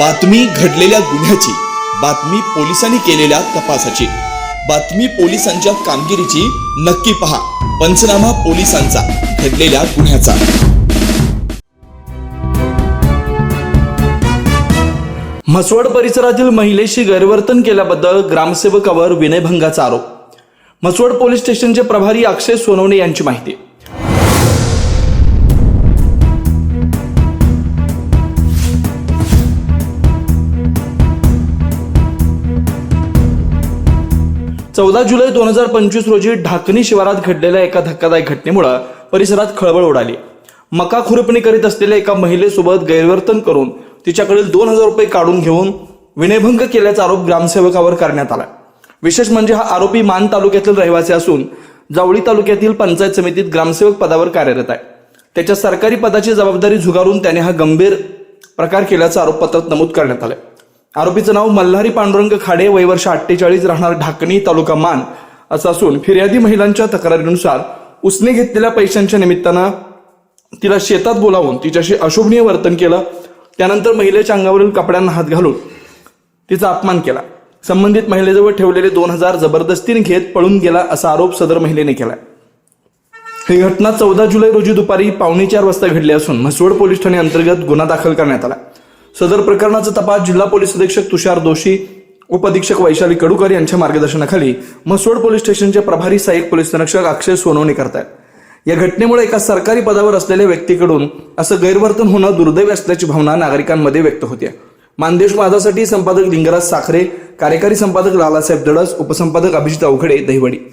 बातमी घडलेल्या गुन्ह्याची बातमी पोलिसांनी केलेल्या तपासाची. बातमी पोलिसांच्या कामगिरीची नक्की पहा. पंचनामा पोलिसांचा घडलेल्या गुन्ह्याचा. म्हसवड परिसरातील महिलेशी गैरवर्तन केल्याबद्दल ग्रामसेवकावर विनयभंगाचा आरोप. म्हसवड पोलीस स्टेशनचे प्रभारी अक्षय सोनवणे यांची माहिती. चौदा जुलै दोन हजार पंचवीस रोजी ढाकणी शिवारात घडलेल्या एका धक्कादायक घटनेमुळे परिसरात खळबळ उडाली. मका खुरपणी करीत असलेल्या एका महिलेसोबत गैरवर्तन करून तिच्याकडील दोन हजार रुपये काढून घेऊन विनयभंग केल्याचा आरोप ग्रामसेवकावर करण्यात आला. विशेष म्हणजे हा आरोपी मान तालुक्यातील रहिवासी असून जावळी तालुक्यातील पंचायत समितीत ग्रामसेवक पदावर कार्यरत आहे. त्याच्या सरकारी पदाची जबाबदारी झुगारून त्याने हा गंभीर प्रकार केल्याचं आरोपपत्रात नमूद करण्यात आलं आरोपीचं नाव मल्हारी पांडुरंग खाडे वय वर्ष अठ्ठेचाळीस राहणार ढाकणी तालुका मान. असं असून फिर्यादी महिलांच्या तक्रारीनुसार उसने घेतलेल्या पैशांच्या निमित्तानं तिला शेतात बोलावून तिच्याशी अशोभनीय वर्तन केलं. त्यानंतर महिलेच्या अंगावरील कपड्यांना हात घालून तिचा अपमान केला. संबंधित महिलेजवळ ठेवलेले दोन हजार जबरदस्तीने घेत पळून गेला असा आरोप सदर महिलेने केला ही घटना चौदा जुलै रोजी दुपारी पावणे चार वाजता घडली असून म्हसवड पोलीस ठाणे अंतर्गत गुन्हा दाखल करण्यात आला. सदर प्रकरणाचा तपास जिल्हा पोलीस अधीक्षक तुषार दोषी उपअधीक्षक वैशाली कडूकर यांच्या मार्गदर्शनाखाली मसोड पोलीस स्टेशनचे प्रभारी सहाय्यक पोलीस निरीक्षक अक्षय सोनवणे करतायत. या घटनेमुळे एका सरकारी पदावर असलेल्या व्यक्तीकडून असं गैरवर्तन होणं दुर्दैवी असल्याची भावना नागरिकांमध्ये व्यक्त होते मानदेश माझासाठी संपादक लिंगराज साखरे कार्यकारी संपादक लालासाहेब दडस उपसंपादक अभिजित अवघडे दहिवडी.